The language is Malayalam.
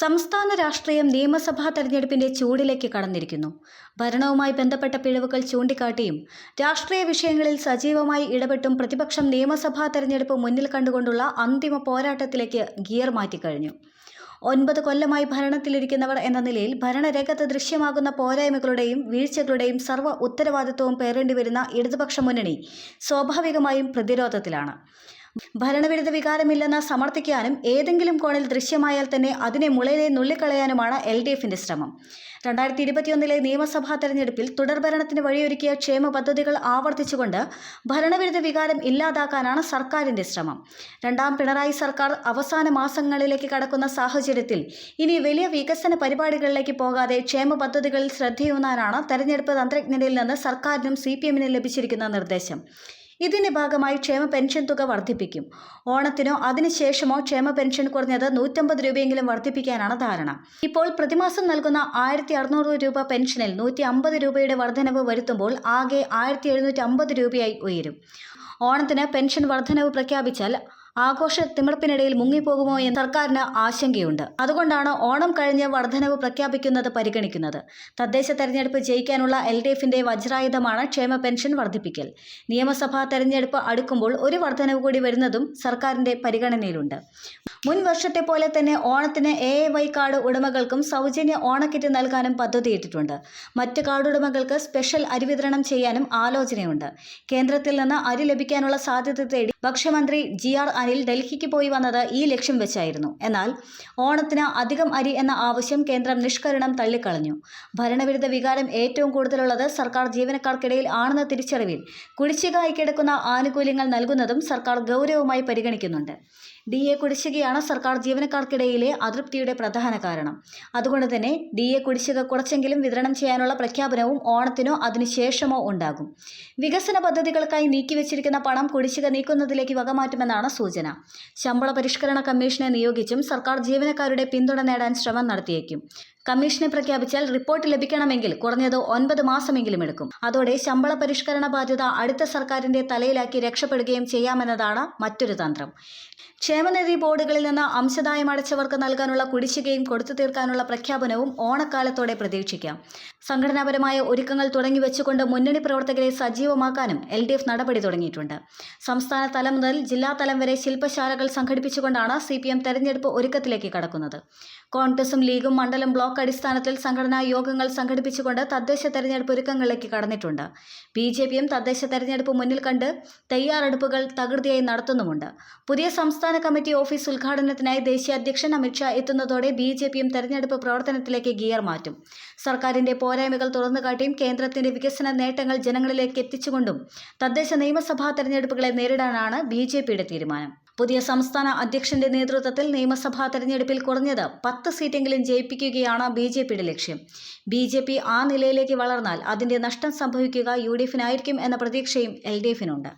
സംസ്ഥാന രാഷ്ട്രീയം നിയമസഭാ തെരഞ്ഞെടുപ്പിന്റെ ചൂടിലേക്ക് കടന്നിരിക്കുന്നു. ഭരണവുമായി ബന്ധപ്പെട്ട പിഴവുകൾ ചൂണ്ടിക്കാട്ടിയും രാഷ്ട്രീയ വിഷയങ്ങളിൽ സജീവമായി ഇടപെട്ടും പ്രതിപക്ഷം നിയമസഭാ തെരഞ്ഞെടുപ്പ് മുന്നിൽ കണ്ടുകൊണ്ടുള്ള അന്തിമ പോരാട്ടത്തിലേക്ക് ഗിയർ മാറ്റിക്കഴിഞ്ഞു. ഒൻപത് കൊല്ലമായി ഭരണത്തിലിരിക്കുന്നവർ എന്ന നിലയിൽ ഭരണരംഗത്ത് ദൃശ്യമാകുന്ന പോരായ്മകളുടെയും വീഴ്ചകളുടെയും സർവ ഉത്തരവാദിത്വവും പേറേണ്ടി വരുന്ന ഇടതുപക്ഷ മുന്നണി സ്വാഭാവികമായും പ്രതിരോധത്തിലാണ്. ഭരണവിരുദ്ധ വികാരമില്ലെന്ന് സമർത്ഥിക്കാനും ഏതെങ്കിലും കോണിൽ ദൃശ്യമായാൽ തന്നെ അതിനെ മുളയിലെ നുള്ളിക്കളയാനുമാണ് എൽ ഡി എഫിന്റെ ശ്രമം. രണ്ടായിരത്തി ഇരുപത്തിയൊന്നിലെ നിയമസഭാ തെരഞ്ഞെടുപ്പിൽ തുടർഭരണത്തിന് വഴിയൊരുക്കിയ ക്ഷേമ പദ്ധതികൾ ആവർത്തിച്ചുകൊണ്ട് ഭരണവിരുദ്ധ വികാരം ഇല്ലാതാക്കാനാണ് സർക്കാരിന്റെ ശ്രമം. രണ്ടാം പിണറായി സർക്കാർ അവസാന മാസങ്ങളിലേക്ക് കടക്കുന്ന സാഹചര്യത്തിൽ ഇനി വലിയ വികസന പരിപാടികളിലേക്ക് പോകാതെ ക്ഷേമ പദ്ധതികളിൽ ശ്രദ്ധയൂന്നാനാണ് തെരഞ്ഞെടുപ്പ് തന്ത്രജ്ഞനിൽ നിന്ന് സർക്കാരിനും സി പി എമ്മിനും ലഭിച്ചിരിക്കുന്ന നിർദ്ദേശം. ഇതിന്റെ ഭാഗമായി ക്ഷേമ പെൻഷൻ തുക വർദ്ധിപ്പിക്കും. ഓണത്തിനോ അതിനുശേഷമോ ക്ഷേമ പെൻഷൻ കുറഞ്ഞത് നൂറ്റമ്പത് രൂപയെങ്കിലും വർദ്ധിപ്പിക്കാനാണ് ധാരണ. ഇപ്പോൾ പ്രതിമാസം നൽകുന്ന ആയിരത്തി അറുന്നൂറ് രൂപ പെൻഷനിൽ നൂറ്റി അമ്പത് രൂപയുടെ വർധനവ് വരുത്തുമ്പോൾ ആകെ ആയിരത്തി എഴുന്നൂറ്റി അമ്പത് രൂപയായി ഉയരും. ഓണത്തിന് പെൻഷൻ വർധനവ് പ്രഖ്യാപിച്ചാൽ ആഘോഷ തിമിർപ്പിനിടയിൽ മുങ്ങിപ്പോകുമോ എന്ന് സർക്കാരിന് ആശങ്കയുണ്ട്. അതുകൊണ്ടാണ് ഓണം കഴിഞ്ഞ് വർധനവ് പ്രഖ്യാപിക്കുന്നത് പരിഗണിക്കുന്നത്. തദ്ദേശ തെരഞ്ഞെടുപ്പ് ജയിക്കാനുള്ള എൽ ഡി എഫിന്റെ വജ്രായുധമാണ് ക്ഷേമ പെൻഷൻ വർദ്ധിപ്പിക്കൽ നിയമസഭാ തെരഞ്ഞെടുപ്പ് അടുക്കുമ്പോൾ ഒരു വർധനവ് കൂടി വരുന്നതും സർക്കാരിന്റെ പരിഗണനയിലുണ്ട്. മുൻ വർഷത്തെ പോലെ തന്നെ ഓണത്തിന് എ എ വൈ കാർഡ് ഉടമകൾക്കും സൗജന്യ ഓണക്കിറ്റ് നൽകാനും പദ്ധതിയിട്ടിട്ടുണ്ട്. മറ്റ് കാർഡുടമകൾക്ക് സ്പെഷ്യൽ അരിവിതരണം ചെയ്യാനും ആലോചനയുണ്ട്. കേന്ദ്രത്തിൽ നിന്ന് അരി ലഭിക്കാനുള്ള സാധ്യത തേടി ഭക്ഷ്യമന്ത്രി ജി ആർ അനിൽ ഡൽഹിക്ക് പോയി വന്നത് ഈ ലക്ഷ്യം വെച്ചായിരുന്നു. എന്നാൽ ഓണത്തിന് അധികം അരി എന്ന ആവശ്യം കേന്ദ്രം നിഷ്കരണം തള്ളിക്കളഞ്ഞു. ഭരണവിരുദ്ധ വികാരം ഏറ്റവും കൂടുതലുള്ളത് സർക്കാർ ജീവനക്കാർക്കിടയിൽ ആണെന്ന തിരിച്ചറിവിൽ കുടിശ്ശികയായി കിടക്കുന്ന ആനുകൂല്യങ്ങൾ നൽകുന്നതും സർക്കാർ ഗൗരവമായി പരിഗണിക്കുന്നുണ്ട്. ഡി എ കുടിശ്ശികയാണ് സർക്കാർ ജീവനക്കാർക്കിടയിലെ അതൃപ്തിയുടെ പ്രധാന കാരണം. അതുകൊണ്ട് തന്നെ ഡി എ കുടിശ്ശിക കുറച്ചെങ്കിലും വിതരണം ചെയ്യാനുള്ള പ്രഖ്യാപനവും ഓണത്തിനോ അതിനുശേഷമോ ഉണ്ടാകും. വികസന പദ്ധതികൾക്കായി നീക്കിവെച്ചിരിക്കുന്ന പണം കുടിശ്ശിക നീക്കുന്നതിലേക്ക് വകമാറ്റുമെന്നാണ് സൂചന. ശമ്പള പരിഷ്കരണ കമ്മീഷനെ നിയോഗിച്ചും സർക്കാർ ജീവനക്കാരുടെ പിന്തുണ നേടാൻ ശ്രമം നടത്തിയേക്കും. കമ്മീഷനെ പ്രഖ്യാപിച്ചാൽ റിപ്പോർട്ട് ലഭിക്കണമെങ്കിൽ കുറഞ്ഞത് ഒൻപത് മാസമെങ്കിലും എടുക്കും. അതോടെ ശമ്പള പരിഷ്കരണ ബാധ്യത അടുത്ത സർക്കാരിന്റെ തലയിലാക്കി രക്ഷപ്പെടുകയും ചെയ്യാമെന്നതാണ് മറ്റൊരു തന്ത്രം. ക്ഷേമനിധി ബോർഡുകളിൽ നിന്ന് അംശദായം അടച്ചവർക്ക് നൽകാനുള്ള കുടിശ്ശികയും കൊടുത്തു തീർക്കാനുള്ള പ്രഖ്യാപനവും ഓണക്കാലത്തോടെ പ്രതീക്ഷിക്കാം. സംഘടനാപരമായ ഒരുക്കങ്ങൾ തുടങ്ങി വെച്ചുകൊണ്ട് മുന്നണി പ്രവർത്തകരെ സജീവമാക്കാനും എൽ ഡി എഫ് നടപടി തുടങ്ങിയിട്ടുണ്ട്. സംസ്ഥാന തലം മുതൽ ജില്ലാ തലം വരെ ശില്പശാലകൾ സംഘടിപ്പിച്ചുകൊണ്ടാണ് സി പി എം തെരഞ്ഞെടുപ്പ് ഒരുക്കത്തിലേക്ക് കടക്കുന്നത്. കോൺഗ്രസും ലീഗും മണ്ഡലം ബ്ലോക്ക് അടിസ്ഥാനത്തിൽ സംഘടനാ യോഗങ്ങൾ സംഘടിപ്പിച്ചുകൊണ്ട് തദ്ദേശ തെരഞ്ഞെടുപ്പ് ഒരുക്കങ്ങളിലേക്ക് കടന്നിട്ടുണ്ട്. ബി ജെ പിയും തദ്ദേശ തെരഞ്ഞെടുപ്പ് മുന്നിൽ കണ്ട് തയ്യാറെടുപ്പുകൾ തകൃതിയായി നടത്തുന്നുമുണ്ട്. പുതിയ സംസ്ഥാന കമ്മിറ്റി ഓഫീസ് ഉദ്ഘാടനത്തിനായി ദേശീയ അധ്യക്ഷൻ അമിത്ഷാ എത്തുന്നതോടെ ബി ജെ പിയും തെരഞ്ഞെടുപ്പ് പ്രവർത്തനത്തിലേക്ക് ഗിയർ മാറ്റും. സർക്കാരിന്റെ പോരായ്മകൾ തുറന്നുകാട്ടിയും കേന്ദ്രത്തിന്റെ വികസന നേട്ടങ്ങൾ ജനങ്ങളിലേക്ക് എത്തിച്ചുകൊണ്ടും തദ്ദേശ നിയമസഭാ തെരഞ്ഞെടുപ്പുകളെ നേരിടാനാണ് ബി ജെ പിയുടെ തീരുമാനം. പുതിയ സംസ്ഥാന അധ്യക്ഷന്റെ നേതൃത്വത്തിൽ നിയമസഭാ തെരഞ്ഞെടുപ്പിൽ കുറഞ്ഞത് പത്ത് സീറ്റെങ്കിലും ജയിപ്പിക്കുകയാണ് ബി ജെ പിയുടെ ലക്ഷ്യം. ബി ജെ പി ആ നിലയിലേക്ക് വളർന്നാൽ അതിന്റെ നഷ്ടം സംഭവിക്കുക യു ഡി എഫിനായിരിക്കും എന്ന പ്രതീക്ഷയും എൽ ഡി എഫിനുണ്ട്.